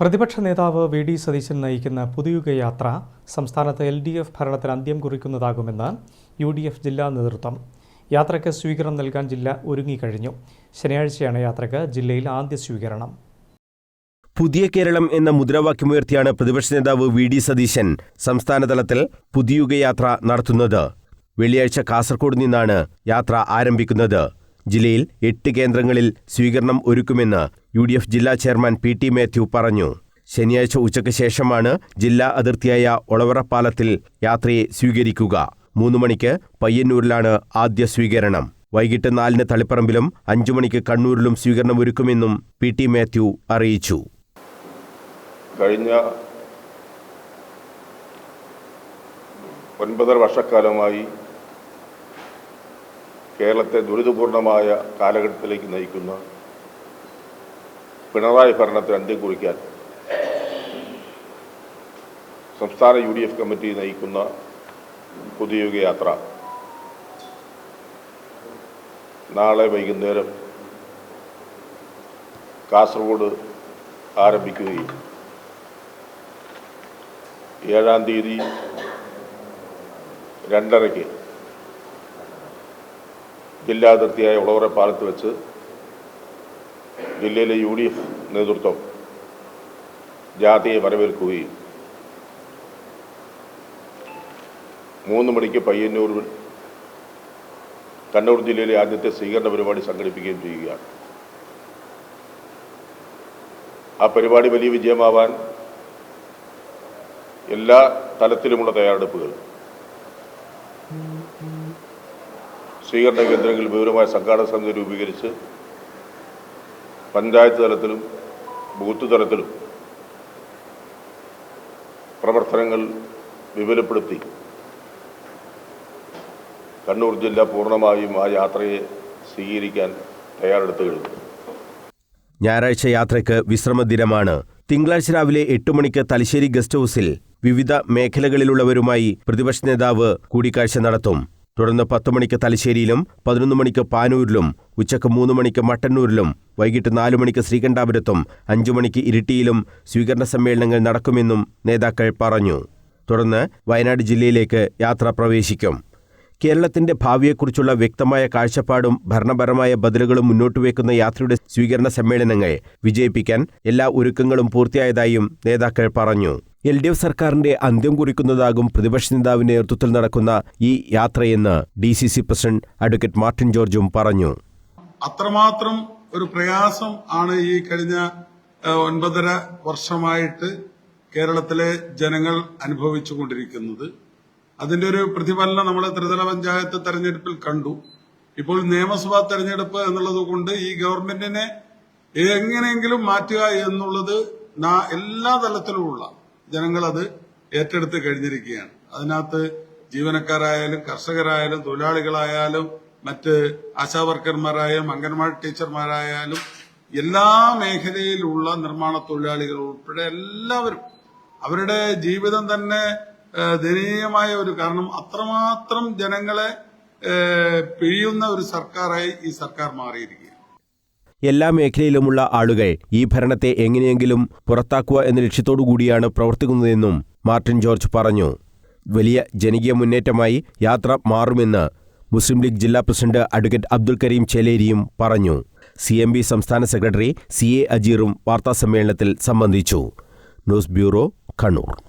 പ്രതിപക്ഷ നേതാവ് V D Satheesan നയിക്കുന്ന പുതിയുഗ യാത്ര സംസ്ഥാനത്ത് എൽ ഡി എഫ് ഭരണത്തിന് അന്ത്യം കുറിക്കുന്നതാകുമെന്ന് യു ഡി എഫ് ജില്ലാ നേതൃത്വം. യാത്രയ്ക്ക് സ്വീകരണം നൽകാൻ ജില്ല ഒരുങ്ങിക്കഴിഞ്ഞു. ശനിയാഴ്ചയാണ് യാത്രയ്ക്ക് ജില്ലയിൽ ആദ്യ സ്വീകരണം. പുതിയ കേരളം എന്ന മുദ്രാവാക്യമുയർത്തിയാണ് പ്രതിപക്ഷ നേതാവ് വി ഡി സതീശൻ സംസ്ഥാനതലത്തിൽ പുതിയുഗയാത്ര നടത്തുന്നത്. വെള്ളിയാഴ്ച കാസർഗോഡ് നിന്നാണ് യാത്ര ആരംഭിക്കുന്നത്. ജില്ലയിൽ എട്ട് കേന്ദ്രങ്ങളിൽ സ്വീകരണം ഒരുക്കുമെന്ന് യു ഡി എഫ് ജില്ലാ ചെയർമാൻ പി ടി മാത്യു പറഞ്ഞു. ശനിയാഴ്ച ഉച്ചയ്ക്ക് ശേഷമാണ് ജില്ലാ അതിർത്തിയായ ഒളവറപ്പാലത്തിൽ യാത്രയെ സ്വീകരിക്കുക. മൂന്ന് മണിക്ക് പയ്യന്നൂരിലാണ് ആദ്യ സ്വീകരണം. വൈകിട്ട് നാലിന് തളിപ്പറമ്പിലും അഞ്ചു മണിക്ക് കണ്ണൂരിലും സ്വീകരണം ഒരുക്കുമെന്നും പി ടി മാത്യു അറിയിച്ചു. കഴിഞ്ഞ ഒൻപതര വർഷക്കാലമായി കേരളത്തെ ദുരിതപൂർണമായ കാലഘട്ടത്തിലേക്ക് നയിക്കുന്ന പിണറായി ഭരണത്തെ അന്ത്യം കുറിക്കാൻ സംസ്ഥാന യു ഡി എഫ് കമ്മിറ്റി നയിക്കുന്ന പുതിയുഗ യാത്ര. നാളെ വൈകുന്നേരം കാസർഗോഡ് ആരംഭിക്കുകയും ഏഴാം തീയതി രണ്ടരയ്ക്ക് ജില്ലാ അതിർത്തിയായ ഉളവറ പാലത്ത് വെച്ച് ജില്ലയിലെ യു ഡി എഫ് നേതൃത്വം ജാതിയെ വരവേൽക്കുകയും മൂന്ന് മണിക്ക് പയ്യന്നൂരിൽ കണ്ണൂർ ജില്ലയിലെ ആദ്യത്തെ സ്വീകരണ പരിപാടി സംഘടിപ്പിക്കുകയും ചെയ്യുകയാണ്. ആ പരിപാടി വലിയ വിജയമാവാൻ എല്ലാ തലത്തിലുമുള്ള തയ്യാറെടുപ്പുകൾ സ്വീകരണ കേന്ദ്രങ്ങളിൽ വിവരമായ സംഘാടക സമിതി രൂപീകരിച്ച് പഞ്ചായത്ത് തലത്തിലും ബൂത്ത് തലത്തിലും പ്രവർത്തനങ്ങൾ വിപുലപ്പെടുത്തി കണ്ണൂർ ജില്ല പൂർണമായും ആ യാത്രയെ സ്വീകരിക്കാൻ തയ്യാറെടുത്തു കഴിഞ്ഞു. ഞായറാഴ്ച യാത്രയ്ക്ക് വിശ്രമദിനമാണ്. തിങ്കളാഴ്ച രാവിലെ എട്ട് മണിക്ക് തലശ്ശേരി ഗസ്റ്റ് ഹൌസിൽ വിവിധ മേഖലകളിലുള്ളവരുമായി പ്രതിപക്ഷ നേതാവ് കൂടിക്കാഴ്ച നടത്തും. തുടർന്ന് പത്ത് മണിക്ക് തലശ്ശേരിയിലും പതിനൊന്ന് മണിക്ക് പാനൂരിലും ഉച്ചയ്ക്ക് മൂന്ന് മണിക്ക് മട്ടന്നൂരിലും വൈകിട്ട് നാലു മണിക്ക് ശ്രീകണ്ഠാപുരത്തും അഞ്ചു മണിക്ക് ഇരിട്ടിയിലും സ്വീകരണ സമ്മേളനങ്ങൾ നടക്കുമെന്നും നേതാക്കൾ പറഞ്ഞു. തുടർന്ന് വയനാട് ജില്ലയിലേക്ക് യാത്ര പ്രവേശിക്കും. കേരളത്തിന്റെ ഭാവിയെക്കുറിച്ചുള്ള വ്യക്തമായ കാഴ്ചപ്പാടും ഭരണപരമായ ബദലുകളും മുന്നോട്ട് വയ്ക്കുന്ന യാത്രയുടെ സ്വീകരണ സമ്മേളനങ്ങൾ വിജയിപ്പിക്കാൻ എല്ലാ ഒരുക്കങ്ങളും പൂർത്തിയായതായും നേതാക്കൾ പറഞ്ഞു. എൽ ഡി എഫ് സർക്കാരിന്റെ അന്ത്യം കുറിക്കുന്നതാകും പ്രതിപക്ഷ നേതാവിന്റെ നേതൃത്വത്തിൽ നടക്കുന്ന ഈ യാത്രയെന്ന് D C C president advocate Martin ജോർജും പറഞ്ഞു. അത്രമാത്രം ഒരു പ്രയാസം ആണ് ഈ കഴിഞ്ഞ ഒൻപതര വർഷമായിട്ട് കേരളത്തിലെ ജനങ്ങൾ അനുഭവിച്ചുകൊണ്ടിരിക്കുന്നത്. അതിന്റെ ഒരു പ്രതിഫലനം നമ്മൾ ത്രിതല പഞ്ചായത്ത് തെരഞ്ഞെടുപ്പിൽ കണ്ടു. ഇപ്പോൾ നിയമസഭാ തെരഞ്ഞെടുപ്പ് എന്നുള്ളത് കൊണ്ട് ഈ ഗവൺമെന്റിനെ എങ്ങനെയെങ്കിലും മാറ്റുക എന്നുള്ളത് എല്ലാ തലത്തിലുമുള്ള ജനങ്ങൾ അത് ഏറ്റെടുത്ത് കഴിഞ്ഞിരിക്കുകയാണ്. അതിനകത്ത് ജീവനക്കാരായാലും കർഷകരായാലും തൊഴിലാളികളായാലും മറ്റ് ആശാവർക്കർമാരായാലും അംഗൻവാടി ടീച്ചർമാരായാലും എല്ലാ മേഖലയിലുള്ള നിർമ്മാണ തൊഴിലാളികൾ ഉൾപ്പെടെ എല്ലാവരും അവരുടെ ജീവിതം തന്നെ ദയനീയമായ ഒരു കാരണം അത്രമാത്രം ജനങ്ങളെ പിഴിയുന്ന ഒരു സർക്കാരായി ഈ സർക്കാർ മാറിയിരിക്കുകയാണ്. എല്ലാ മേഖലയിലുമുള്ള ആളുകൾ ഈ ഭരണത്തെ എങ്ങനെയെങ്കിലും പുറത്താക്കുക എന്ന ലക്ഷ്യത്തോടു കൂടിയാണ് പ്രവർത്തിക്കുന്നതെന്നും മാർട്ടിൻ ജോർജ് പറഞ്ഞു. വലിയ ജനകീയ മുന്നേറ്റമായി യാത്ര മാറുമെന്ന് മുസ്ലിം ലീഗ് ജില്ലാ പ്രസിഡന്റ് അഡ്വക്കേറ്റ് അബ്ദുൽ കരീം ചേലേരിയും പറഞ്ഞു. സി എം ബി സംസ്ഥാന സെക്രട്ടറി സി എ അജീറും വാർത്താസമ്മേളനത്തിൽ സംബന്ധിച്ചു. News bureau Kannur.